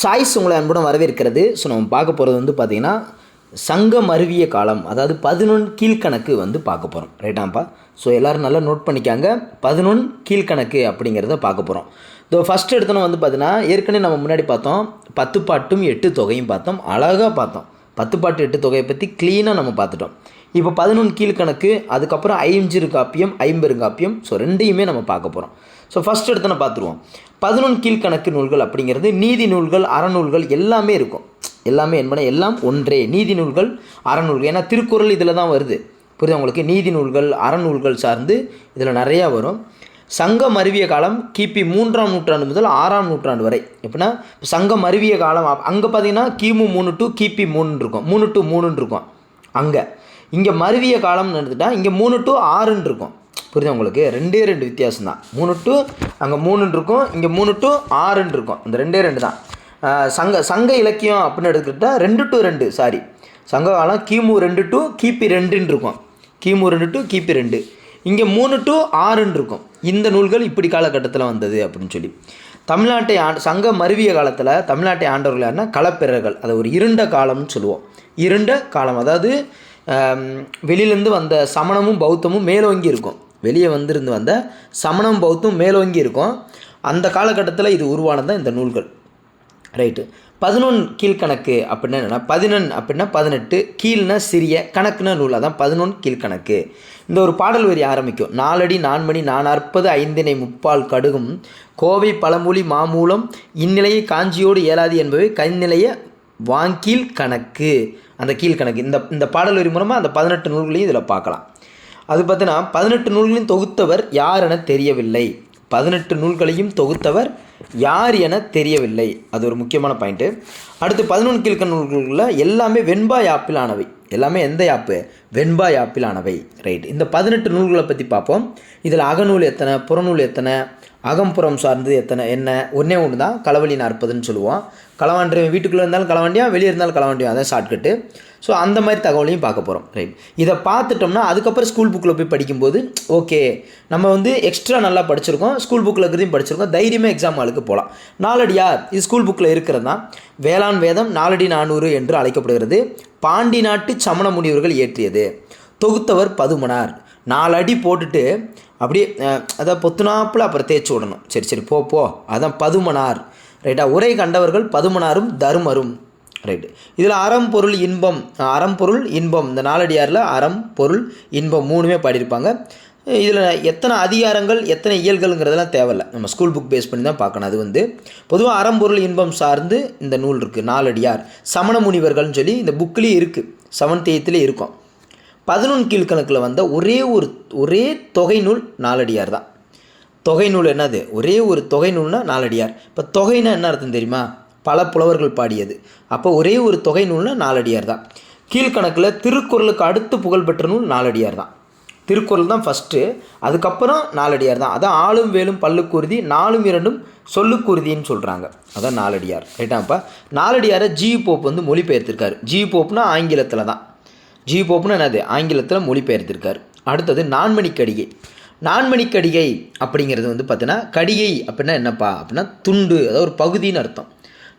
Choice உங்களை அன்புடன் வரவேற்கிறது. ஸோ நம்ம பார்க்க போகிறது வந்து பார்த்திங்கன்னா சங்கம் அருவிய காலம் அதாவது பதினொன்று கீழ்கணக்கு வந்து பார்க்க போகிறோம் ரைட்டாம்ப்பா ஸோ எல்லோரும் நல்லா நோட் பண்ணிக்காங்க. பதினொன்று கீழ்கணக்கு அப்படிங்கிறத பார்க்க போகிறோம் இதோ ஃபஸ்ட் எடுத்தோன்னு வந்து பார்த்தீங்கன்னா ஏற்கனவே நம்ம முன்னாடி பார்த்தோம் பத்து பாட்டும் எட்டு தொகையும் பார்த்தோம். அழகாக பார்த்தோம். பத்து பாட்டு எட்டு தொகையை பற்றி க்ளீனாக நம்ம பார்த்துட்டோம். இப்போ பதினொன்று கீழ்கணக்கு அதுக்கப்புறம் ஐஞ்சிறு காப்பியம் ஐம்பெருங்காப்பியம் ஸோ ரெண்டையுமே நம்ம பார்க்க போகிறோம் ஸோ ஃபஸ்ட் எடுத்தோன்னு பார்த்துருவோம். பதினொன்று கீழ்கணக்கு நூல்கள் அப்படிங்கிறது நீதி நூல்கள் அறநூல்கள் எல்லாமே இருக்கும். எல்லாமே என்பன எல்லாம் ஒன்றே. நீதி நூல்கள் அறநூல்கள் ஏன்னா திருக்குறள் இதில் தான் வருது. புரியுது உங்களுக்கு? நீதி நூல்கள் அறநூல்கள் சார்ந்து இதில் நிறையா வரும். சங்கம் அருவிய காலம் கிபி மூன்றாம் நூற்றாண்டு முதல் ஆறாம் நூற்றாண்டு வரை. எப்படின்னா சங்கம் அருவிய காலம் அங்கே பார்த்தீங்கன்னா கிமு மூணு டு கிபி மூணுன்னு இருக்கும். மூணு டு மூணுன்னு இருக்கும். அங்கே. இங்கே மருவிய காலம்னு எடுத்துட்டா இங்கே மூணு டு ஆறுன்னு இருக்கும். புரியுதா உங்களுக்கு? ரெண்டே ரெண்டு வித்தியாசம் தான் மூணு டு அங்கே மூணுன்னு இருக்கும் இங்கே மூணு டு ஆறுன்னு இருக்கும். இந்த ரெண்டே ரெண்டு தான் சங்க சங்க இலக்கியம் அப்படின்னு எடுத்துக்கிட்டால் ரெண்டு டு ரெண்டு சாரி சங்க காலம் கிமு ரெண்டு டு கிபி ரெண்டுன்னு இருக்கும். கிமு ரெண்டு டு கிபி ரெண்டு. இங்கே மூணு டு ஆறுன்னு இருக்கும். இந்த நூல்கள் இப்படி காலகட்டத்தில் வந்தது அப்படின்னு சொல்லி. தமிழ்நாட்டை ஆண் சங்க மருவிய காலத்தில் தமிழ்நாட்டை ஆண்டவர்கள் யாருன்னா களப்பிரர்கள். அதை ஒரு இருண்ட காலம்னு சொல்லுவோம். இருண்ட காலம் அதாவது வெளியிலேருந்து வந்த சமணமும் பௌத்தமும் மேலோங்கி இருக்கும். வெளியே வந்திருந்து வந்த சமணம் பௌத்தம் மேலோங்கி இருக்கும். அந்த காலகட்டத்தில் இது உருவானது தான் இந்த நூல்கள். ரைட்டு பதினொன்று கீழ்கணக்கு அப்படின்னா என்னென்னா பதினொன்று அப்படின்னா பதினெட்டு கீழ்னா சிறிய கணக்குனா நூல். அதான் பதினொன்று கீழ்கணக்கு. இந்த ஒரு பாடல் வரி ஆரம்பிக்கும். நாலடி நான்மணி நானாற்பது ஐந்தினை முப்பால் கடுகும். கோவை பழமொழி மாமூலம் இந்நிலையை காஞ்சியோடு இயலாது என்பவை கைநிலைய வாங்கீழ் கணக்கு அந்த கீழ்கணக்கு. இந்த இந்த பாடல் வரி மூலமாக அந்த பதினெட்டு நூல்களையும் இதில் பார்க்கலாம். அது பார்த்தீங்கன்னா பதினெட்டு நூல்களையும் தொகுத்தவர் யார் என தெரியவில்லை. பதினெட்டு நூல்களையும் தொகுத்தவர் யார் என தெரியவில்லை. அது ஒரு முக்கியமான பாயிண்ட்டு அடுத்து பதினொன்று கிழக்க நூல்களில் எல்லாமே வெண்பா யாப்பில் ஆனவை எல்லாமே எந்த யாப்பு வெண்பா யாப்பில் ஆனவை ரைட் இந்த பதினெட்டு நூல்களை பற்றி பார்ப்போம். இதில் அகநூல் எத்தனை? புறநூல் எத்தனை? அகம்புறம் சார்ந்து எத்தனை? என்ன? ஒன்றே ஒன்று தான். களவழி நாற்பதுன்னு சொல்லுவோம். களவாண்டியன் வீட்டுக்குள்ளே இருந்தாலும் களவாண்டியா வெளியே இருந்தாலும் களவாண்டியா அதான் ஷார்ட்கட்டு ஸோ அந்த மாதிரி தகவலையும் பார்க்க போகிறோம் ரைட் இதை பார்த்துட்டோம்னா அதுக்கப்புறம் ஸ்கூல் புக்கில் போய் படிக்கும்போது ஓகே நம்ம வந்து எக்ஸ்ட்ரா நல்லா படிச்சிருக்கோம் ஸ்கூல் புக்கில் இருக்கிறதையும் படிச்சிருக்கோம் தைரியமாக எக்ஸாம் ஆளுக்கு போகலாம் நாலடியா இது ஸ்கூல் புக்கில் இருக்கிறது தான். வேளாண் வேதம் நாலடி நானூறு என்று அழைக்கப்படுகிறது. பாண்டி நாட்டு சமண முனிவர்கள் இயற்றியது. தொகுத்தவர் பதுமனார். நாலு அடி போட்டுட்டு அப்படியே அதை பொத்துனாப்பில் அப்புறம் தேய்ச்சி விடணும். சரி சரி போ போ. அதான் பதுமனார் ரைட்டா உரை கண்டவர்கள் பதுமனாரும் தருமரும். ரைட்டு இதில் அறம் பொருள் இன்பம். அறம் பொருள் இன்பம். இந்த நாலடியாரில் அறம் பொருள் இன்பம் மூணுமே பாடியிருப்பாங்க. இதில் எத்தனை அதிகாரங்கள் எத்தனை இயல்கள்ங்கிறதெல்லாம் தேவையில்ல. நம்ம ஸ்கூல் புக் பேஸ் பண்ணி தான் பார்க்கணும். அது வந்து பொதுவாக அறம்பொருள் இன்பம் சார்ந்து இந்த நூல் இருக்குது. நாலடியார். சமண முனிவர்கள்னு சொல்லி இந்த புக்லேயே இருக்குது. செவன்த் எய்த்துலேயே இருக்கும். பதினொன்று கீழ்கணக்கில் வந்த ஒரே ஒரு ஒரே தொகை நூல் நாலடியார் தான். தொகை நூல் என்னது? ஒரே ஒரு தொகை நூல்னால் நாலடியார். இப்போ தொகைனா என்ன அர்த்தம் தெரியுமா? பல புலவர்கள் பாடியது. அப்போ ஒரே ஒரு தொகை நூல்னா நாலடியார் தான். கீழ்கணக்கில் திருக்குறளுக்கு அடுத்து புகழ்பெற்ற நூல் நாலடியார் தான். திருக்குறள் தான் ஃபஸ்ட்டு அதுக்கப்புறம் நாலடியார் தான். அதான் ஆளும் வேலும் பல்லுக்குருதி நாலும் இரண்டும் சொல்லுக்குருதின்னு சொல்கிறாங்க அதான் நாலடியார். ரைட்டாப்பா நாலடியாரை ஜி போப் வந்து மொழிபெயர்த்திருக்காரு. ஜி போப்னா ஆங்கிலத்தில் தான். ஜி போப்னா என்னது? ஆங்கிலத்தில் மொழிபெயர்த்திருக்காரு. அடுத்தது நான்மணி கடிகை நான்மணி கடிகை அப்படிங்கிறது வந்து பார்த்தீங்கன்னா கடிகை அப்படின்னா என்னப்பா? அப்படின்னா துண்டு. அதாவது ஒரு பகுதின்னு அர்த்தம்.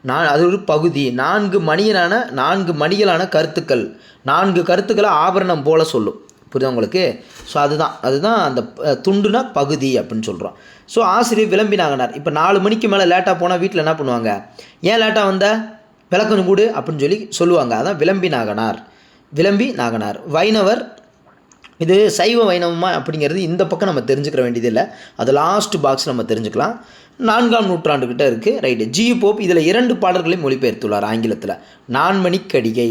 நான் அது ஒரு பகுதி. நான்கு மணியனான நான்கு மணிகளான கருத்துக்கள். நான்கு கருத்துக்களை ஆபரணம் போல சொல்லும். புரியுதா உங்களுக்கு? ஸோ அதுதான். அதுதான் அந்த துண்டுனா பகுதி அப்படின்னு சொல்கிறோம் ஸோ ஆசிரியர் விளம்பினாங்கனார். இப்போ நாலு மணிக்கு மேலே லேட்டாக போனால் வீட்டில் என்ன பண்ணுவாங்க? ஏன் லேட்டாக வந்த? விளக்கம் கூடு அப்படின்னு சொல்லி சொல்லுவாங்க. அதான் விளம்பி நாகனார் விளம்பி நாகனார் வைணவர் இது சைவ வைணவமா அப்படிங்கிறது இந்த பக்கம் நம்ம தெரிஞ்சுக்கிற வேண்டியதில்லை. அது லாஸ்ட் பாக்ஸ் நம்ம தெரிஞ்சுக்கலாம். நான்காம் நூற்றாண்டுக்கிட்ட இருக்குது ரைட்டு ஜி போப் இதில் இரண்டு பாடல்களையும் மொழிபெயர்த்துள்ளார் ஆங்கிலத்தில். நான்மணி கடிகை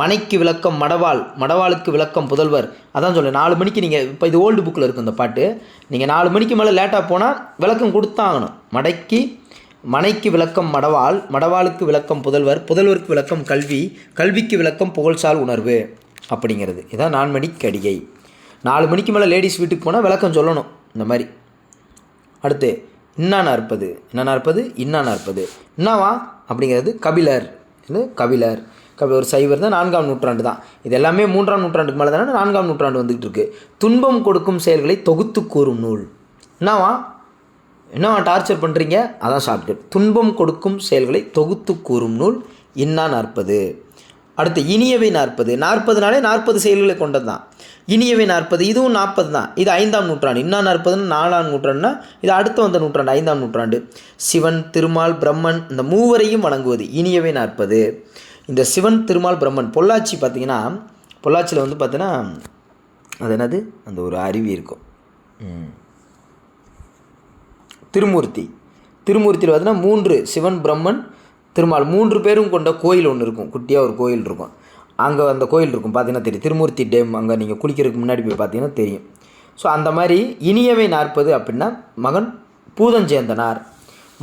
மனைக்கு விளக்கம் மடவாள் மடவாளுக்கு விளக்கம் புதல்வர். அதான் சொல்ல நாலு மணிக்கு நீங்கள் இப்போ இது ஓல்டு புக்கில் இருக்கும் இந்த பாட்டு. நீங்கள் நாலு மணிக்கு மேலே லேட்டாக போனால் விளக்கம் கொடுத்தாகணும். மடைக்கு மனைக்கு விளக்கம் மடவாள் மடவாளுக்கு விளக்கம் புதல்வர் புதல்வருக்கு விளக்கம் கல்வி கல்விக்கு விளக்கம் புகழ்சால் உணர்வு. அப்படிங்கிறது. இதான் நான்மணி கடிகை நாலு மணிக்கு மேலே லேடிஸ் வீட்டுக்கு போனால் விளக்கம் சொல்லணும். இந்த மாதிரி. அடுத்து இன்னா நாற்பது என்னன்னா நாற்பது இன்னா நாற்பது என்னவா அப்படிங்கிறது கபிலர். இது கபிலர். கபி ஒரு சைவர் தான் நான்காம் நூற்றாண்டு தான். இது எல்லாமே மூன்றாம் நூற்றாண்டுக்கு மேலே தானே நான்காம் நூற்றாண்டு வந்துக்கிட்டு இருக்கு. துன்பம் கொடுக்கும் செயல்களை தொகுத்து கூறும் நூல். என்னவா என்னவா டார்ச்சர் பண்ணுறீங்க அதான் ஷார்ட்கட் துன்பம் கொடுக்கும் செயல்களை தொகுத்து கூறும் நூல் இன்னா நாற்பது அடுத்து இனியவை நாற்பது. நாற்பதுனாலே நாற்பது செயல்களை கொண்டது தான் இனியவை நாற்பது இதுவும் நாற்பது தான் இது ஐந்தாம் நூற்றாண்டு. இன்னும் நாற்பதுன்னு நாலாம் நூற்றாண்டுனா இது அடுத்து வந்த நூற்றாண்டு ஐந்தாம் நூற்றாண்டு. சிவன் திருமால் பிரம்மன் இந்த மூவரையும் வணங்குவது இனியவை நாற்பது. இந்த சிவன் திருமால் பிரம்மன் பொள்ளாச்சி பார்த்தீங்கன்னா பொள்ளாச்சியில் வந்து பார்த்தீங்கன்னா அது என்னது? அந்த ஒரு அருவி இருக்கும். திருமூர்த்தி. திருமூர்த்தியில் பார்த்தீங்கன்னா மூன்று சிவன் பிரம்மன் திருமால் மூன்று பேரும் கொண்ட கோயில் ஒன்று இருக்கும். குட்டியாக ஒரு கோயில் இருக்கும். அங்கே அந்த கோயில் இருக்கும். பார்த்தீங்கன்னா தெரியும். திருமூர்த்தி டேம் அங்கே நீங்கள் குளிக்கிறதுக்கு முன்னாடி போய் பார்த்தீங்கன்னா தெரியும். ஸோ அந்த மாதிரி இனியவை நாற்பது அப்படின்னா மகன் பூதஞ்சேந்தனார்.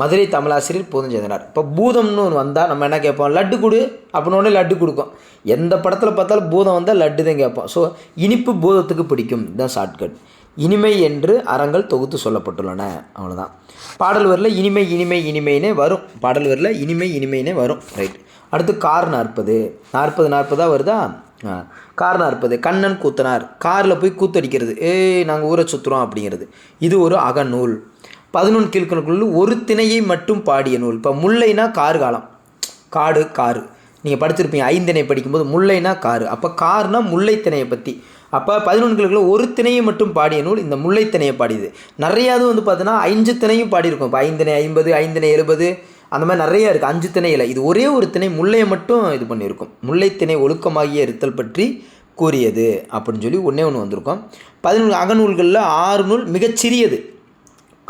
மதுரை தமிழாசிரியர் பூதஞ்சேந்தனார். இப்போ பூதம்னு ஒன்று வந்தால் நம்ம என்ன கேட்போம்? லட்டு கொடு அப்படின்னு லட்டு கொடுக்கும். எந்த படத்தில் பார்த்தாலும் பூதம் வந்தால் லட்டு தான் கேட்போம். ஸோ இனிப்பு பூதத்துக்கு பிடிக்கும். இதுதான் ஷார்ட்கட் இனிமை என்று அறங்கள் தொகுத்து சொல்லப்பட்டுள்ளன. அவ்வளோதான் பாடல் வரில் இனிமை இனிமை இனிமைனே வரும். பாடல் வரில் இனிமை இனிமைனே வரும். ரைட் அடுத்து கார் நாற்பது. நாற்பது நாற்பதாக வருதா? கார் நாற்பது. கண்ணன் கூத்தனார். காரில் போய் கூத்தடிக்கிறது ஏய் நாங்கள் ஊரை சுற்றுறோம் அப்படிங்கிறது. இது ஒரு அகநூல். பதினொன்று கீழ்கணக்குள்ள ஒரு திணையை மட்டும் பாடிய நூல். இப்போ முல்லைனா கார் காலம் காடு காரு. நீங்கள் படிச்சிருப்பீங்க ஐந்திணை படிக்கும்போது முல்லைனா காரு. அப்போ கார்னா முல்லைத்திணையை பற்றி அப்போ பதினொன்றுகளுக்குள்ள ஒரு திணையை மட்டும் பாடிய நூல் இந்த முல்லைத்திணையை பாடியது. நிறையாவது வந்து பார்த்தீங்கன்னா ஐந்து திணையும் பாடியிருக்கும். இப்போ ஐந்திணை ஐம்பது ஐந்திணை எழுபது அந்த மாதிரி நிறையா இருக்குது அஞ்சு திணையில் இது ஒரே ஒரு திணை முல்லையை மட்டும் இது பண்ணியிருக்கும். முல்லைத்திணை ஒழுக்கமாகிய இருத்தல் பற்றி கூறியது அப்படின்னு சொல்லி ஒன்றே ஒன்று வந்திருக்கும். பதினொன்று அகநூல்களில் ஆறு நூல் மிகச்சிறியது.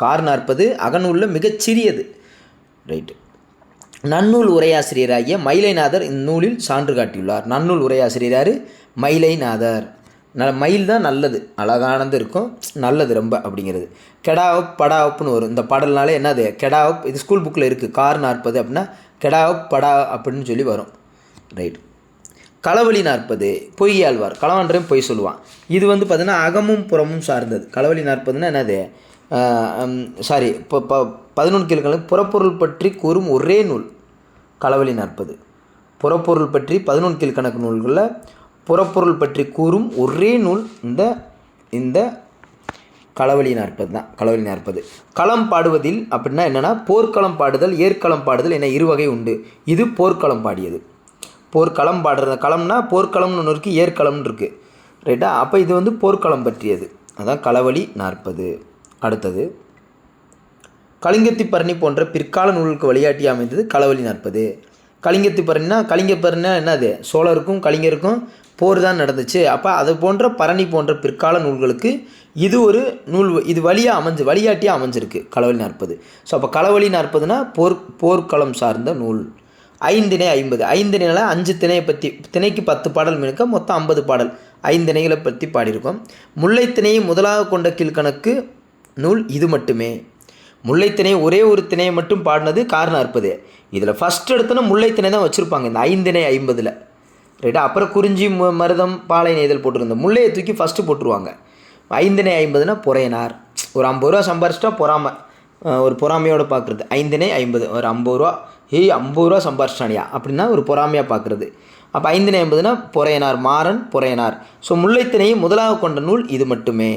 கார் நாற்பது அகநூலில் மிகச்சிறியது. ரைட்டு. நன்னூல் உரையாசிரியராகிய மயிலைநாதர் இந்நூலில் சான்று காட்டியுள்ளார். நன்னூல் உரையாசிரியராரு மயிலைநாதர். ந மயில் தான் நல்லது. அழகானது இருக்கும். நல்லது ரொம்ப அப்படிங்கிறது. கெடாவப் படாவப்னு வரும். இந்த பாடல்னாலே என்னது? கெடாவப் இது ஸ்கூல் புக்கில் இருக்குது கார் நாற்பது அப்படின்னா கெடாவப் படா அப்படின்னு சொல்லி வரும். ரைட் களவழி நாற்பது பொய்யாழ்வார். களவன்றையும் பொய் சொல்லுவான். இது வந்து பார்த்தீங்கன்னா அகமும் புறமும் சார்ந்தது. களவழி நாற்பதுன்னா என்னது? சாரி இப்போ ப பதினொன்று கீழ்களுக்கு புறப்பொருள் பற்றி கூறும் ஒரே நூல் களவழி நாற்பது. புறப்பொருள் பற்றி பதினொன்று கீழ்கணக்கு நூல்களில் புறப்பொருள் பற்றி கூறும் ஒரே நூல் இந்த இந்த களவழி நாற்பது தான் களவழி நாற்பது. களம் பாடுவதில் அப்படின்னா என்னென்னா போர்க்களம் பாடுதல் ஏற்களம் பாடுதல் என இரு வகை உண்டு. இது போர்க்களம் பாடியது. போர்க்களம் பாடுறது களம்னா போர்க்களம்னு ஒன்று இருக்குது ஏற்களம்னு இருக்குது ரைட்டா அப்போ இது வந்து போர்க்களம் பற்றியது. அதான் களவழி நாற்பது. அடுத்தது கலிங்கத்தி பரணி போன்ற பிற்கால நூலுக்கு வழிகாட்டி அமைந்தது களவழி நாற்பது. கலிங்கத்தி பரணினா கலிங்க பரணினா என்னது? சோழருக்கும் கலிங்கருக்கும் போர் தான் நடந்துச்சு. அப்போ அது போன்ற பரணி போன்ற பிற்கால நூல்களுக்கு இது ஒரு நூல் இது வழியாக அமைஞ்சு வழிகாட்டியாக அமைஞ்சிருக்கு களவழி நாற்பது. ஸோ அப்போ களவழி நாற்பதுனா போர் போர்க்களம் சார்ந்த நூல். ஐந்திணை ஐம்பது. ஐந்திணையில் அஞ்சு திணையை பற்றி திணைக்கு பத்து பாடல் மினுக்க மொத்தம் ஐம்பது பாடல். ஐந்திணைகளை பற்றி பாடியிருக்கோம். முல்லைத்திணையை முதலாக கொண்ட கீழ்கணக்கு நூல் இது மட்டுமே. முல்லைத்திணை ஒரே ஒரு திணையை மட்டும் பாடினது காரணம் அற்பது. இதில் ஃபஸ்ட் எடுத்தோன்னா முல்லைத்திணை தான் வச்சுருப்பாங்க இந்த ஐந்திணை ஐம்பதில். ரைட்டா அப்புறம் குறிஞ்சி ம மருதம் பாலை நெய்தல் போட்டிருந்தோம் முல்லையை தூக்கி ஃபஸ்ட்டு போட்டுருவாங்க. ஐந்திணை ஐம்பதுனா பொறையனார் ஒரு ஐம்பது ரூபா சம்பாரிச்சிட்டா பொறாமை ஒரு பொறாமையோடு பார்க்குறது ஐந்திணை ஐம்பது ஒரு ஐம்பது ரூபா ஏய் ஐம்பது ரூபா சம்பாரிச்சிட்டானியா அப்படின்னா ஒரு பொறாமையாக பார்க்குறது அப்போ ஐந்திணை ஐம்பதுனா பொறையனார் மாறன் புறையனார் ஸோ முல்லைத்திணையை முதலாக கொண்ட நூல் இது மட்டுமே.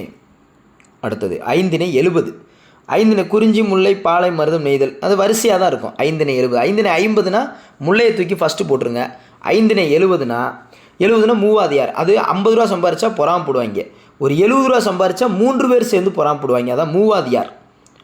அடுத்தது ஐந்திணை எழுபது. ஐந்தினை குறிஞ்சி முல்லை பாலை மருதம் நெய்தல். அது வரிசையாக தான் இருக்கும். ஐந்தினை எழுபது. ஐந்தினை ஐம்பதுனா முல்லையை தூக்கி ஃபஸ்ட்டு போட்டுருங்க. ஐந்தினை எழுபதுனா எழுபதுனா மூவாதியார். அது ஐம்பது ரூபா சம்பாரிச்சா பொறாம போடுவாங்க. ஒரு எழுபது ரூபா சம்பாரிச்சா மூன்று பேர் சேர்ந்து பொறாம போடுவாங்க. அதான் மூவாதியார்.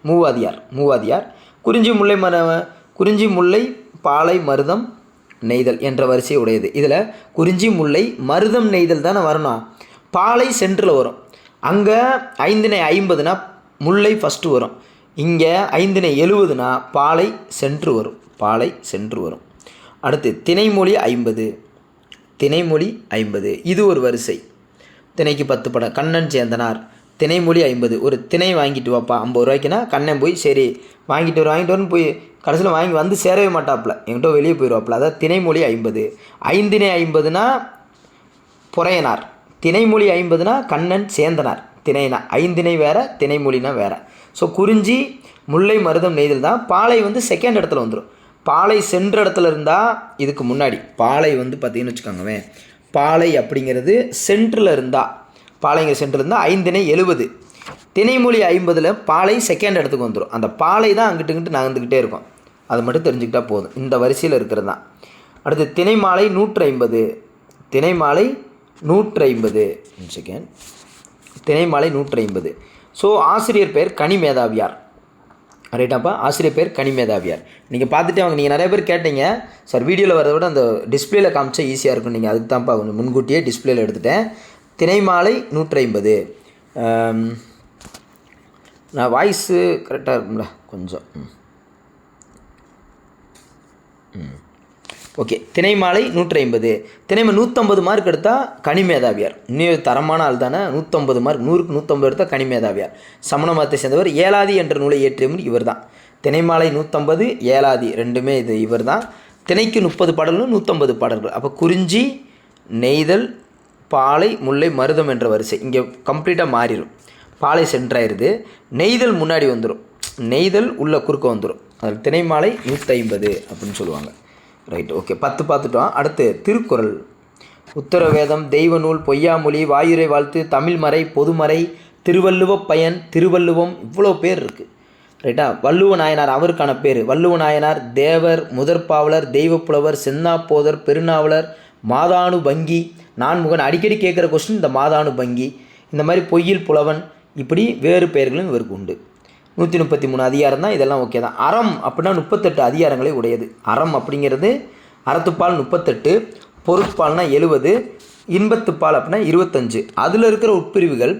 மூவாதியார். மூவாதியார். குறிஞ்சி முல்லை மர குறிஞ்சி முல்லை பாலை மருதம் நெய்தல் என்ற வரிசை உடையது. இதில் குறிஞ்சி முல்லை மருதம் நெய்தல் தானே வரணும். பாலை சென்றில் வரும். அங்கே ஐந்தினை ஐம்பதுனா முல்லை ஃபஸ்ட்டு வரும். இங்கே ஐந்தினை எழுவதுனா பாலை சென்று வரும். பாலை சென்று வரும். அடுத்து திணைமொழி ஐம்பது. திணைமொழி ஐம்பது. இது ஒரு வரிசை. திணைக்கு பத்து படம் கண்ணன் சேந்தனார் திணைமொழி ஐம்பது. ஒரு திணை வாங்கிட்டு வாப்பா ஐம்பது ரூபாய்க்குனா கண்ணன் போய் சரி வாங்கிட்டு வர வாங்கிட்டு வரணும் போய் கடைசியில் வாங்கி வந்து சேரவே மாட்டாப்புல என்கிட்ட வெளியே போயிடுவாப்புல அதான் திணைமொழி ஐம்பது. ஐந்தினை ஐம்பதுனா புறையனார் திணைமொழி ஐம்பதுனா கண்ணன் சேந்தனார். திணைனா ஐந்திணை வேற திணைமொழினா வேற. ஸோ குறிஞ்சி முல்லை மருதம் நெய்தல் தான். பாலை வந்து செகண்ட் இடத்துல வந்துடும் பாலை சென்ற இடத்துல இருந்தால் இதுக்கு முன்னாடி. பாலை வந்து பார்த்தீங்கன்னு வச்சுக்கோங்கவே பாலை அப்படிங்கிறது சென்ட்ரில் இருந்தால் பாலைங்க சென்ட்ரில் இருந்தால் ஐந்திணை எழுபது. திணைமொழி ஐம்பதில் பாலை செகண்ட் இடத்துக்கு வந்துடும் அந்த பாலை தான் அங்கிட்டு இங்கிட்டு நகர்ந்துக்கிட்டே இருக்கும். அது மட்டும் தெரிஞ்சுக்கிட்டா போதும். இந்த வரிசையில் இருக்கிறது தான். அடுத்து திணைமாலை நூற்றி ஐம்பது. திணைமாலை நூற்றி ஐம்பது செகண்ட் திணைமாலை நூற்றி ஐம்பது ஸோ ஆசிரியர் பெயர் கனி மேதாவியார். ரைட்டாப்பா ஆசிரியர் பேர் கனி மேதாவியார். நீங்கள் பார்த்துட்டு அவங்க நீங்கள் நிறைய பேர் கேட்டீங்க. சார் வீடியோவில் வரதை விட அந்த டிஸ்பிளேல காமிச்சா ஈஸியாக இருக்கும். நீங்கள் அதுக்கு தான்ப்பா கொஞ்சம் முன்கூட்டியே டிஸ்பிளேல எடுத்துட்டேன். திணைமாலை நூற்றி ஐம்பது நான் வாய்ஸு கரெக்டாக இருக்கும்ல? கொஞ்சம். ம். ஓகே. திணைமாலை நூற்றி ஐம்பது திணைமை நூற்றம்பது மார்க் எடுத்தால் கனிமேதாவியார் இன்னும் தரமான ஆள் தானே? நூற்றம்பது மார்க் நூறுக்கு நூற்றம்பது எடுத்தால் கனிமேதாவியார் சமண மதத்தை சேர்ந்தவர் ஏலாதி என்ற நூலை இயற்றியவர் இவர் தான் திணைமாலை நூற்றம்பது ஏலாதி ரெண்டுமே இது இவர் தான் திணைக்கு முப்பது பாடல்களும் நூற்றம்பது பாடல்கள். அப்போ குறிஞ்சி நெய்தல் பாலை முல்லை மருதம் என்ற வரிசை இங்கே கம்ப்ளீட்டாக மாறிடும் பாலை சென்றாயிருது நெய்தல் முன்னாடி வந்துடும் நெய்தல் உள்ள குறுக்க வந்துடும் அதில் திணைமாலை நூற்றி ஐம்பது அப்படின்னு சொல்லுவாங்க. ரைட் ஓகே பத்து பார்த்துட்டோம். அடுத்து திருக்குறள். உத்தரவேதம் தெய்வ நூல் பொய்யாமொழி வாயுரை வாழ்த்து தமிழ்மறை பொதுமறை திருவள்ளுவப் பயன் திருவள்ளுவம் இவ்வளோ பேர் இருக்குது ரைட்டா வள்ளுவ நாயனார் அவருக்கான பேர். வள்ளுவ நாயனார் தேவர் முதற்பாவலர் தெய்வப்புலவர் சென்னாப்போதர் பெருநாவலர் மாதானு பங்கி நான்முகன் அடிக்கடி கேட்குற கொஸ்டின் இந்த மாதானு பங்கி இந்த மாதிரி பொய்யில் புலவன். இப்படி வேறு பெயர்களும் இவருக்கு உண்டு. நூற்றி முப்பத்தி மூணு அதிகாரம் தான் இதெல்லாம் ஓகே தான். அறம் அப்படின்னா முப்பத்தெட்டு அதிகாரங்களை உடையது. அறம் அப்படிங்கிறது அறத்துப்பால் முப்பத்தெட்டு பொருட்பால்னா எழுபது இன்பத்துப்பால் அப்படின்னா இருபத்தஞ்சு. அதில் இருக்கிற உட்பிரிவுகள்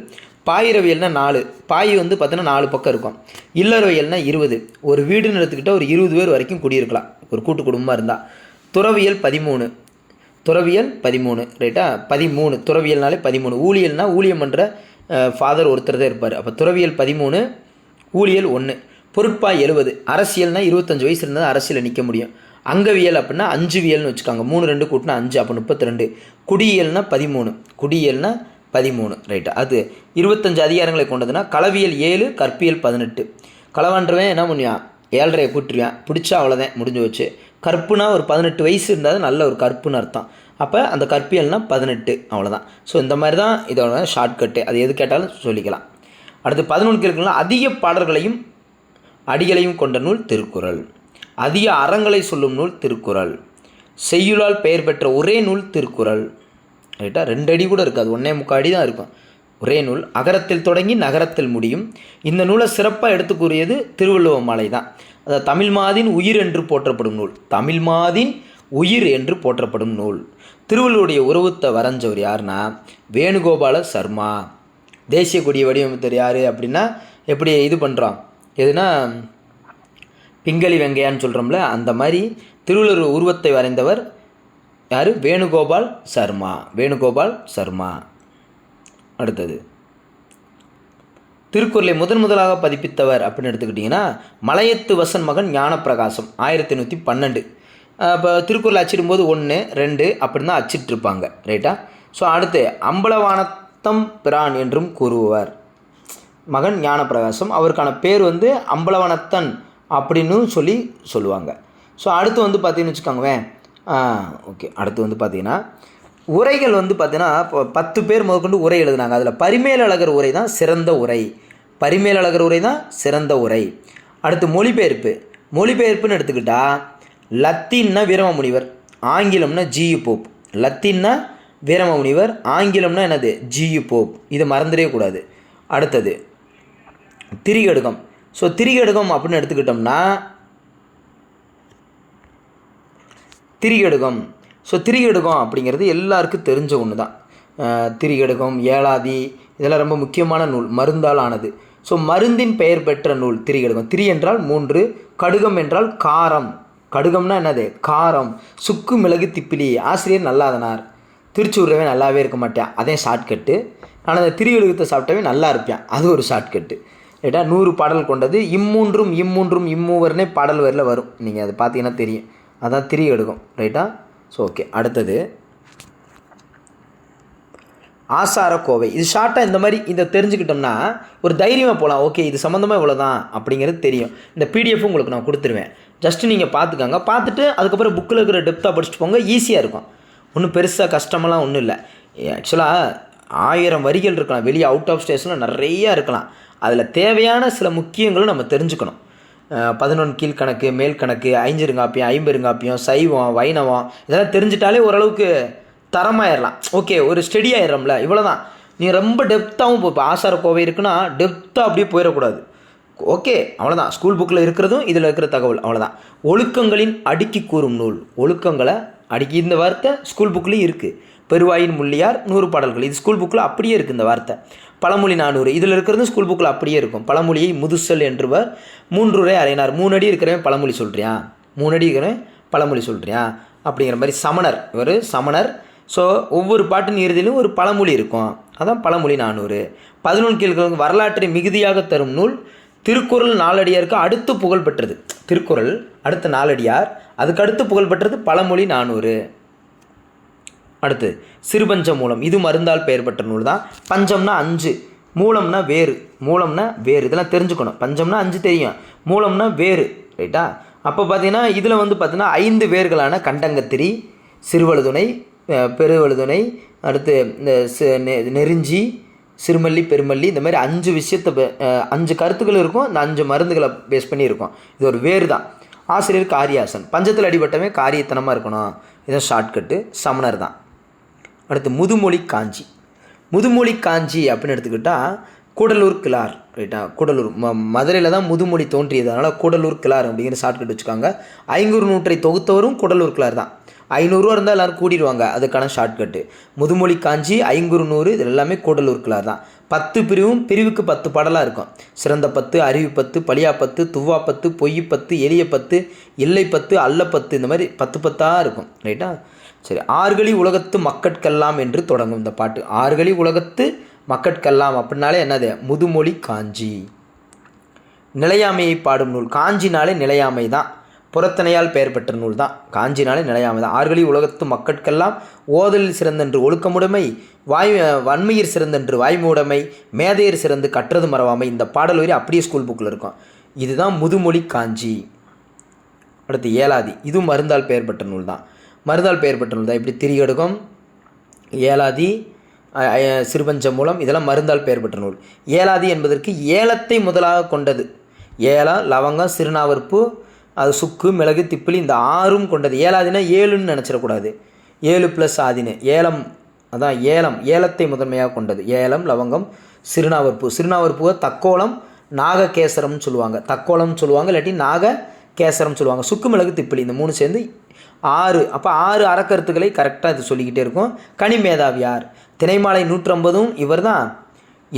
பாயிரவியல்னா நாலு. பாய் வந்து பார்த்தோன்னா நாலு பக்கம் இருக்கும். இல்லறவியல்னா இருபது. ஒரு வீடுன்னு எடுத்துக்கிட்டால் ஒரு இருபது பேர் வரைக்கும் குடியிருக்கலாம். ஒரு கூட்டு குடும்பமாக இருந்தால் துறவியல் பதிமூணு. துறவியல் பதிமூணு. ரைட்டா பதிமூணு. துறவியல்னாலே பதிமூணு. ஊழியல்னால் ஊழியம் பண்ணுற ஃபாதர் ஒருத்தர் தான் இருப்பார். அப்போ துறவியல் பதிமூணு ஊழியல் ஒன்று பொருட்பாய் எழுபது அரசியல்னால் இருபத்தஞ்சு வயசு இருந்தால் அரசியலில் நிற்க முடியும். அங்கவியல் அப்படின்னா அஞ்சு வியல்னு வச்சுக்காங்க. மூணு ரெண்டு கூட்டினா அஞ்சு அப்போ முப்பத்தி ரெண்டு குடியியல்னா பதிமூணு. குடியியல்னா பதிமூணு. ரைட்டு அது இருபத்தஞ்சு அதிகாரங்களை கொண்டதுன்னா களவியல் ஏழு கற்பியல் பதினெட்டு. களவான்றவன் என்ன பண்ணுவான்? ஏழரையை கூட்டுருவான். பிடிச்சா அவ்வளோதான் முடிஞ்சு வச்சு கற்புனா ஒரு பதினெட்டு வயசு இருந்தால் நல்ல ஒரு கற்புன்னு அர்த்தம். அப்போ அந்த கற்பியல்னால் பதினெட்டு அவ்வளோதான் ஸோ இந்த மாதிரி தான் இதோட ஷார்ட்கட்டு அது எது கேட்டாலும் சொல்லிக்கலாம். அடுத்து பதினொன்று கேட்கலாம் அதிக பாடல்களையும் அடிகளையும் கொண்ட நூல் திருக்குறள். அதிக அறங்களை சொல்லும் நூல் திருக்குறள். செய்யுளால் பெயர் பெற்ற ஒரே நூல் திருக்குறள். ரைட்டா ரெண்டு அடி கூட இருக்காது ஒன்றே முக்கால் அடி தான் இருக்கும். ஒரே நூல். அகரத்தில் தொடங்கி நகரத்தில் முடியும். இந்த நூலை சிறப்பாக எடுத்து கூறியது திருவள்ளுவ மாலை தான் அதாவது தமிழ் மாதின் உயிர் என்று போற்றப்படும் நூல். தமிழ் மாதின் உயிர் என்று போற்றப்படும் நூல். திருவள்ளுவருடைய உறவுத்தை வரைஞ்சவர் யாருன்னா வேணுகோபால சர்மா. தேசிய கொடிய வடிவமைத்தர் யார் அப்படின்னா எப்படி இது பண்ணுறான் எதுனா பிங்களி வெங்கையான்னு சொல்கிறோம்ல அந்த மாதிரி திருவள்ளுவர் உருவத்தை வரைந்தவர் யார்? வேணுகோபால் சர்மா. வேணுகோபால் சர்மா. அடுத்தது. திருக்குறளை முதன் முதலாக பதிப்பித்தவர் அப்படின்னு எடுத்துக்கிட்டிங்கன்னா மலையத்து வசன் மகன் ஞானப்பிரகாசம் ஆயிரத்தி நூற்றி பன்னெண்டு. இப்போ திருக்குறள் அச்சிடும்போது ஒன்று ரெண்டு அப்படின்னு தான் அச்சிட்ருப்பாங்க ரைட்டா ஸோ அடுத்து அம்பலவானத்தம் பிரான் என்றும் கூறுவார். மகன் ஞானப்பிரகாசம். அவருக்கான பேர் வந்து அம்பலவனத்தன் அப்படின்னு சொல்லி சொல்லுவாங்க. ஸோ அடுத்து வந்து பார்த்தீங்கன்னு வச்சுக்கோங்களேன். ஓகே அடுத்து வந்து பார்த்தீங்கன்னா உரைகள் வந்து பார்த்தீங்கன்னா இப்போ பத்து பேர் முதற்கொண்டு உரை எழுதுனாங்க. அதில் பரிமேலழகர் உரை தான் சிறந்த உரை. பரிமேலழகர் உரை தான் சிறந்த உரை. அடுத்து மொழிபெயர்ப்பு. மொழிபெயர்ப்புன்னு எடுத்துக்கிட்டால் லத்தீன்னா வீரமமுனிவர் ஆங்கிலம்னா ஜியு போப். லத்தீன்னா வீரமமுனிவர் ஆங்கிலம்னா என்னது? ஜியு போப் இதை மறந்துடவே கூடாது. அடுத்தது திரிகடுகம். ஸோ திரிகடுகம் அப்படின்னு எடுத்துக்கிட்டோம்னா திரிகடுகம். ஸோ திரிகடுகம் அப்படிங்கிறது எல்லாருக்கும் தெரிஞ்ச ஒன்று தான் திரிகடுகம் ஏழாதி இதெல்லாம் ரொம்ப முக்கியமான நூல் மருந்தால் ஆனது ஸோ மருந்தின் பெயர் பெற்ற நூல் திரிகடுகம். திரி என்றால் மூன்று கடுகம் என்றால் காரம். கடுகம்னா என்னது? காரம். சுக்கு மிளகு திப்பிலி. ஆசிரியர் நல்லாதனார். திருச்சி திருச்சூர்லவே நல்லாவே இருக்க மாட்டேன். அதே ஷார்ட்கட்டு ஆனால் அந்த திரிகடுகத்தை சாப்பிட்டவே நல்லா இருப்பேன். அது ஒரு ஷார்ட்கட்டு ரைட்டா நூறு பாடல் கொண்டது. இம்மூன்றும் இம்மூன்றும் இம்மூவர்னே பாடல் வரில் வரும். நீங்கள் அதை பார்த்தீங்கன்னா தெரியும். அதான் திரிகடுகம். ரைட்டா ஸோ ஓகே அடுத்தது. ஆசார கோவை இது ஷார்ட்டாக இந்த மாதிரி இதை தெரிஞ்சுக்கிட்டோம்னா ஒரு தைரியமாக போகலாம் ஓகே இது சம்மந்தமாக இவ்வளோ தான் அப்படிங்கிறது தெரியும். இந்த பிடிஎஃப் உங்களுக்கு நான் கொடுத்துருவேன். ஜஸ்ட்டு நீங்கள் பார்த்துக்கோங்க. பார்த்துட்டு அதுக்கப்புறம் புக்கில் இருக்கிற டெப்த்தாக படிச்சுட்டு போங்க. ஈஸியாக இருக்கும். ஒன்றும் பெருசாக கஷ்டமெல்லாம் ஒன்றும் இல்லை. ஆக்சுவலாக ஆயிரம் வரிகள் இருக்கலாம். வெளியே அவுட் ஆஃப் ஸ்டேஷனில் நிறையா இருக்கலாம். அதில் தேவையான சில முக்கியங்களும் நம்ம தெரிஞ்சுக்கணும். பதினொன்று கீழ்கணக்கு மேல் கணக்கு ஐஞ்சிருங்காப்பியம் ஐம்பெருங்காப்பியம் சைவம் வைணவம் இதெல்லாம் தெரிஞ்சிட்டாலே ஓரளவுக்கு தரமாயிடலாம் ஓகே ஒரு ஸ்டெடி ஆயிடுறோம்ல. இவ்வளோதான் நீ ரொம்ப டெப்த்தாகவும் போ இப்போ ஆசார கோவை இருக்குன்னா டெப்த்தாக அப்படியே போயிடக்கூடாது. ஓகே அவ்வளோதான் ஸ்கூல் புக்கில் இருக்கிறதும் இதில் இருக்கிற தகவல். அவ்வளோதான் ஒழுக்கங்களின் அடுக்கி கூறும் நூல். ஒழுக்கங்களை அடிக்கி இந்த வார்த்தை ஸ்கூல் புக்லேயும் இருக்குது பெருவாயின் முள்ளியார் நூறு பாடல்கள். இது ஸ்கூல் புக்கில் அப்படியே இருக்குது இந்த வார்த்தை. பழமொழி நானூறு. இதில் இருக்கிறதும் ஸ்கூல் புக்கில் அப்படியே இருக்கும். பழமொழியை முதுசல் என்றுவர். மூன்றுரை அறையினார். மூணு அடி இருக்கிறவன் பழமொழி சொல்கிறியா மூணு அடி இருக்கிறவன் பழமொழி சொல்கிறியா அப்படிங்கிற மாதிரி சமணர். இவர் சமணர். ஸோ ஒவ்வொரு பாட்டின் இறுதியிலும் ஒரு பழமொழி இருக்கும். அதான் பழமொழி நானூறு. பதினொன்று கீழ்களுக்கு வரலாற்றை மிகுதியாக தரும் நூல். திருக்குறள் நாலடியாருக்கு அடுத்து புகழ் பெற்றது. திருக்குறள் அடுத்த நாலடியார். அதுக்கடுத்து புகழ்பெற்றது புகழ் பெற்றது பழமொழி நானூறு. அடுத்து சிறுபஞ்ச மூலம். இது மருந்தால் பெயர் பெற்ற நூல் தான். பஞ்சம்னா அஞ்சு மூலம்னா வேறு மூலம்னா வேறு. இதெல்லாம் தெரிஞ்சுக்கணும். பஞ்சம்னா அஞ்சு தெரியும். மூலம்னா வேறு ரைட்டா? அப்போ பார்த்தீங்கன்னா இதில் வந்து பார்த்தீங்கன்னா ஐந்து வேர்களான கண்டங்கத்திரி சிறுவழுதுணை பெருவழுதுணை அடுத்து இந்த நெ- நெருஞ்சி சிறுமல்லி பெருமல்லி இந்த மாதிரி அஞ்சு விஷயத்தை அஞ்சு கருத்துக்கள் இருக்கும். இந்த அஞ்சு மருந்துகளை பேஸ் பண்ணி இருக்கும் இது ஒரு வேறு தான். ஆசிரியர் காரியாசன். பஞ்சத்தில் அடிபட்டவே காரியத்தனமாக இருக்கணும். இதை ஷார்ட்கட்டு சமணர் தான். அடுத்து முதுமொழி காஞ்சி. முதுமொழி காஞ்சி அப்படின்னு எடுத்துக்கிட்டால் கூடலூர் கிளார் ரைட்டா கூடலூர். ம மதுரையில் தான் முதுமொழி தோன்றியது. அதனால் கூடலூர் கிளார் அப்படிங்கிற ஷார்ட்கட் வச்சுக்காங்க. ஐநூறு நூற்றை தொகுத்தவரும் கூடலூர் கிளார் தான். ஐநூறுரூவா இருந்தால் எல்லோரும் கூடிடுவாங்க. அதுக்கான ஷார்ட்கட்டு முதுமொழி காஞ்சி ஐங்குறு நூறு இது எல்லாமே கூடலூர் தான் பத்து பிரிவும் பிரிவுக்கு பத்து பாடலாக இருக்கும். சிறந்த பத்து அறிவு பத்து பலியா பத்து துவா பத்து பொய் பத்து எளிய பத்து இல்லை பத்து அல்ல பத்து இந்த மாதிரி பத்து பத்தாக இருக்கும். ரைட்டா சரி ஆறுகளி உலகத்து மக்கட்கெல்லாம் என்று தொடங்கும் இந்த பாட்டு. ஆறுகளி உலகத்து மக்கட்கெல்லாம் அப்படின்னாலே என்னது? முதுமொழி காஞ்சி. நிலையாமையை பாடும் நூல். காஞ்சினாலே நிலையாமை தான். புறத்தனையால் பெயர் பெற்ற நூல் தான் காஞ்சினாலே நிலையாமை தான் ஆறுகளி உலகத்து மக்கட்கெல்லாம் ஓதலில் சிறந்தென்று ஒழுக்கமுடைமை வாய் வன்மையர் சிறந்தென்று வாய்மூடைமை மேதையர் சிறந்து கற்றது மறவாமை இந்த பாடல் வரி அப்படியே ஸ்கூல் புக்கில் இருக்கும். இதுதான் முதுமொழி காஞ்சி. அடுத்து ஏலாதி. இதுவும் மருந்தால் பெயர் பெற்ற நூல் தான் மருந்தால் பெயர் பெற்ற நூல் தான் இப்படி திரியடுகம் ஏலாதி சிறுபஞ்ச மூலம் இதெல்லாம் மருந்தால் பெயர் பெற்ற நூல். ஏலாதி என்பதற்கு ஏலத்தை முதலாக கொண்டது. ஏலம் லவங்கம் சிறுநாவற்பு அது சுக்கு மிளகு திப்பிலி இந்த ஆறும் கொண்டது. ஏழாதினா ஏழுன்னு நினச்சிடக்கூடாது. ஏழு ப்ளஸ் ஆதினு ஏலம் அதான் ஏலம். ஏலத்தை முதன்மையாக கொண்டது. ஏலம் லவங்கம் சிறுநாவற்பூ. சிறுநாவற்பூவை தக்கோலம் நாககேசரம்னு சொல்லுவாங்க. தக்கோலம்னு சொல்லுவாங்க இல்லாட்டி நாக கேசரம் சொல்லுவாங்க. சுக்கு மிளகு திப்பிலி இந்த மூணு சேர்ந்து ஆறு. அப்போ ஆறு அறக்கருத்துக்களை கரெக்டாக இது சொல்லிக்கிட்டே இருக்கும். கனிமேதாவியார் தினைமாலை நூற்றம்பதும் இவர் தான்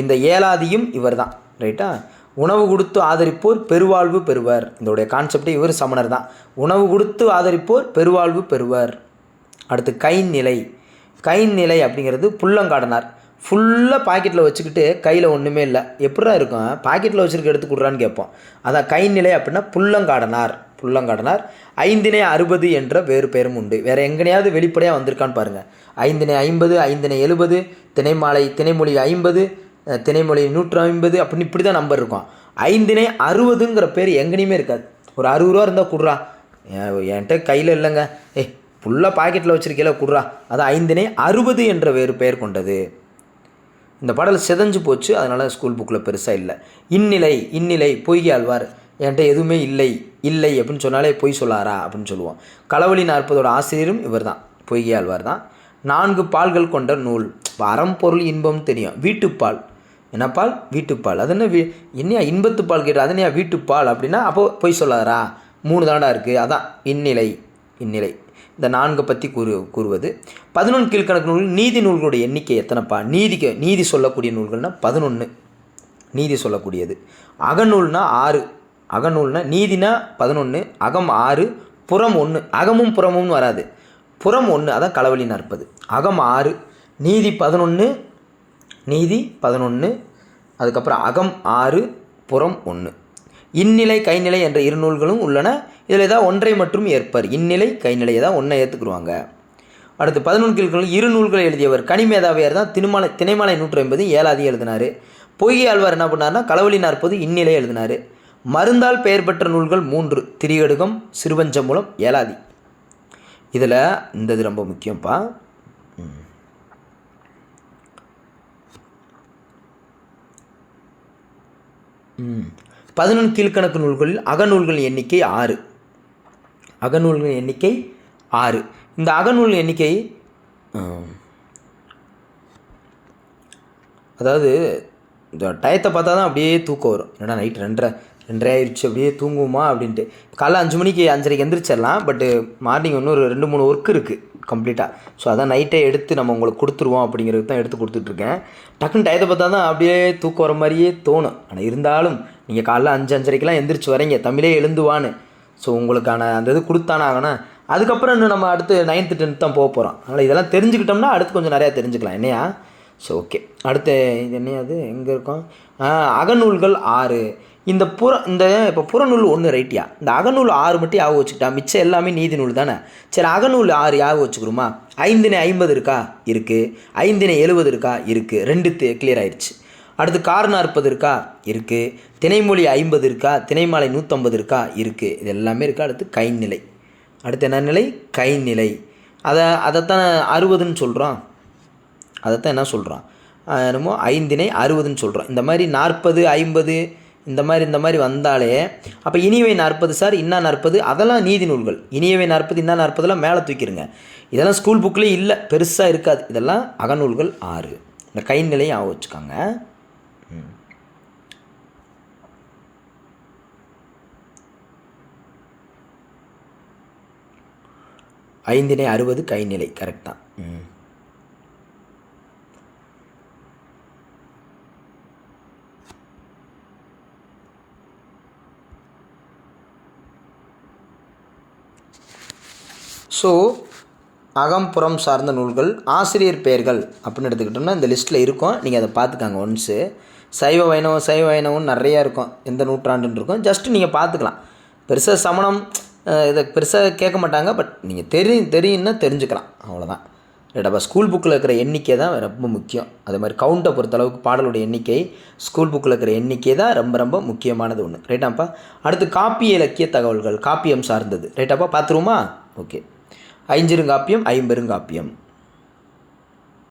இந்த ஏலாதியும் இவர் தான் ரைட்டா உணவு கொடுத்து ஆதரிப்போர் பெருவாழ்வு பெறுவர். இதோடைய கான்செப்டே இவர் சமணர் தான். உணவு கொடுத்து ஆதரிப்போர் பெருவாழ்வு பெறுவர். அடுத்து கைன் நிலை கைன் நிலை அப்படிங்கிறது புல்லங்காடனார் ஃபுல்லாக பாக்கெட்டில் வச்சுக்கிட்டு கையில் ஒன்றுமே இல்லை. எப்படா இருக்கும்? பாக்கெட்டில் வச்சுருக்க எடுத்து கொடுறான்னு கேட்போம். அதான் கை நிலை அப்படின்னா புல்லங்காடனார் புல்லங்காடனார் ஐந்தினை அறுபது என்ற வேறு பெயரும் உண்டு. வேறு எங்கனையாவது வெளிப்படையாக வந்திருக்கான்னு பாருங்கள் ஐந்தினை ஐம்பது ஐந்தினை எழுபது திணைமாலை திணைமொழி ஐம்பது திணைமொழி நூற்று ஐம்பது அப்படின்னு இப்படி தான் நம்பர் இருக்கும். ஐந்தினை அறுபதுங்கிற பேர் எங்கனையுமே இருக்காது. ஒரு அறுபது ரூபா இருந்தால் கொடுறா. என்கிட்ட கையில் இல்லைங்க. ஏ ஃபுல்லாக பாக்கெட்டில் வச்சுருக்கீங்களா கொடுறா. அது ஐந்தினை அறுபது என்ற வேறு பெயர் கொண்டது. இந்த பாடல் சிதஞ்சு போச்சு. அதனால் ஸ்கூல் புக்கில் பெருசாக இல்லை. இந்நிலை இந்நிலை பொய்கி ஆழ்வார் என்கிட்ட எதுவுமே இல்லை இல்லை அப்படின்னு சொன்னாலே பொய் சொல்லாரா அப்படின்னு சொல்லுவோம். களவழி நாற்பதோட ஆசிரியரும் இவர் தான் பொய்கி ஆழ்வார் தான் நான்கு பால்கள் கொண்ட நூல். அறம் பொருள் இன்பம் தெரியும். வீட்டுப்பால். என்னப்பால்? வீட்டுப்பால். அது என்ன வீ என்னையா இன்பத்து பால் கேட்டு அது என்னையா வீட்டுப்பால் அப்படின்னா அப்போ பொய் சொல்லாரா மூணு தாண்டா இருக்குது அதான் இந்நிலை இந்நிலை. இந்த நான்கு பற்றி கூறு கூறுவது. பதினொன்று கீழ்கணக்கு நூல்கள் நீதி நூல்களுடைய எண்ணிக்கை எத்தனைப்பா? நீதிக்கு நீதி சொல்லக்கூடிய நூல்கள்னால் பதினொன்று நீதி சொல்லக்கூடியது. அகநூல்னா ஆறு. அகநூல்னா நீதினா பதினொன்று அகம் ஆறு புறம் ஒன்று அகமும் புறமும் வராது. புறம் ஒன்று அதான் களவழி நாற்பது அகம் ஆறு நீதி பதினொன்று நீதி பதினொன்று அதுக்கப்புறம் அகம் ஆறு புறம் ஒன்று இந்நிலை கைநிலை என்ற இரு நூல்களும் உள்ளன. இதில் ஏதாவது ஒன்றை மட்டும் ஏற்பர். இந்நிலை கைநிலை ஏதாவது ஒன்றை ஏற்றுக்குருவாங்க அடுத்து பதினொன்று இரு நூல்களை எழுதியவர் கனிமேதாவியார் தான் திருமலை திணைமலை நூற்றி ஐம்பது ஏழாதி எழுதினார். பொய்கை ஆழ்வார் என்ன பண்ணார்னா களவழி நாற்பது இந்நிலை எழுதினார். மருந்தால் பெயர் பெற்ற நூல்கள் மூன்று திரியடுகம் சிறுவஞ்சமூலம் ஏலாதி இதில் இந்த இது ரொம்ப முக்கியம்ப்பா பதினொன்று கீழ்க்கணக்கு நூல்களில் அகநூல்கள் எண்ணிக்கை ஆறு. அகநூல்கள் எண்ணிக்கை ஆறு. இந்த அகநூல் எண்ணிக்கை அதாவது இந்த டயத்தை பார்த்தா தான் அப்படியே தூக்கம் வரும். என்னடா நைட் ரெண்டரை ரெண்டரை ஆயிடுச்சு அப்படியே தூங்குவோமா அப்படின்ட்டு. காலைல அஞ்சு மணிக்கு அஞ்சரைக்கு எந்திரிச்சிடலாம் பட்டு மார்னிங் இன்னொரு ரெண்டு மூணு ஒர்க் இருக்குது கம்ப்ளீட்டாக ஸோ அதான் நைட்டே எடுத்து நம்ம உங்களுக்கு கொடுத்துருவோம் அப்படிங்கிறது தான் எடுத்து கொடுத்துட்ருக்கேன். டக்குன்னு டயத்தை பார்த்தா தான் அப்படியே தூக்கம் வர மாதிரியே தோணும். ஆனால் இருந்தாலும் நீங்கள் காலைல அஞ்சு அஞ்சரைக்கெலாம் எந்திரிச்சு வரீங்க தமிழே எழுந்துவான்னு. ஸோ உங்களுக்கான அந்த இது கொடுத்தானாங்கன்னா அதுக்கப்புறம் இன்னும் நம்ம அடுத்து நைன்த்து டென்த் தான் போக போகிறோம் அதனால் இதெல்லாம் தெரிஞ்சுக்கிட்டோம்னா அடுத்து கொஞ்சம் நிறையா தெரிஞ்சுக்கலாம் என்னையா? ஸோ ஓகே அடுத்து இது என்னையாது எங்கே இருக்கோம்? அகநூல்கள் ஆறு. இந்த புற இந்த இப்போ புறநூல் ஒன்று ரைட்டியா? இந்த அகநூல் ஆறு மட்டும் ஞாபகம் வச்சுக்கிட்டா மிச்சம் எல்லாமே நீதி நூல் தானே? சரி அகநூல் ஆறு ஞாபகம் வச்சுக்கிறோமா? ஐந்தினை ஐம்பது இருக்கா? இருக்குது ஐந்தினை எழுபது இருக்கா? இருக்குது ரெண்டு கிளியர் ஆயிடுச்சு. அடுத்து கார் நாற்பது இருக்கா? இருக்குது திணைமொழி ஐம்பது இருக்கா? திணைமாலை நூற்றம்பது இருக்கா? இருக்குது இது எல்லாமே இருக்கா? அடுத்து கைநிலை. அடுத்து என்ன நிலை? கைநிலை. அதை அதைத்தான் அறுபதுன்னு சொல்கிறோம் அதைத்தான் என்ன சொல்கிறான் என்னமோ ஐந்தினை அறுபதுன்னு சொல்கிறோம் இந்த மாதிரி நாற்பது ஐம்பது இந்த மாதிரி இந்த மாதிரி வந்தாலே அப்போ இனியவை நாற்பது சார் இன்னா நாற்பது அதெல்லாம் நீதி நூல்கள். இனியவை நாற்பது இன்னா நாற்பதெல்லாம் மேலே தூக்கிடுங்க இதெல்லாம் ஸ்கூல் புக்லேயே இல்லை பெருசாக இருக்காது. இதெல்லாம் அகநூல்கள் ஆறு. இந்த கைநிலையும் ஆக வச்சுக்காங்க. ஐந்தினை அறுபது கைநிலை கரெக்ட் தான். ம். ஸோ அகம்புறம் சார்ந்த நூல்கள் ஆசிரியர் பெயர்கள் அப்படின்னு எடுத்துக்கிட்டோம்னா இந்த லிஸ்ட்டில் இருக்கும். நீங்கள் அதை பார்த்துக்காங்க ஒன்ஸு சைவ வைணவம் சைவ வைணவம் நிறையா இருக்கும். எந்த நூற்றாண்டுன்னு இருக்கும். ஜஸ்ட்டு நீங்கள் பார்த்துக்கலாம். பெருசாக சமணம் இதை பெருசாக கேட்க மாட்டாங்க. பட் நீங்கள் தெரியும் தெரியும்னா தெரிஞ்சுக்கலாம். அவ்வளோதான் ரைட்டாப்பா ஸ்கூல் புக்கில் இருக்கிற எண்ணிக்கை தான் ரொம்ப முக்கியம். அதே மாதிரி கவுண்டை பொறுத்தளவுக்கு பாடலுடைய எண்ணிக்கை ஸ்கூல் புக்கில் இருக்கிற எண்ணிக்கை தான் ரொம்ப ரொம்ப முக்கியமானது ஒன்று ரைட்டாப்பா அடுத்து காப்பிய இலக்கிய தகவல்கள் காப்பியம் சார்ந்தது. ரைட்டாப்பா பார்த்துருவோமா? ஓகே ஐஞ்சிருங்காப்பியம் ஐம்பெருங்காப்பியம்.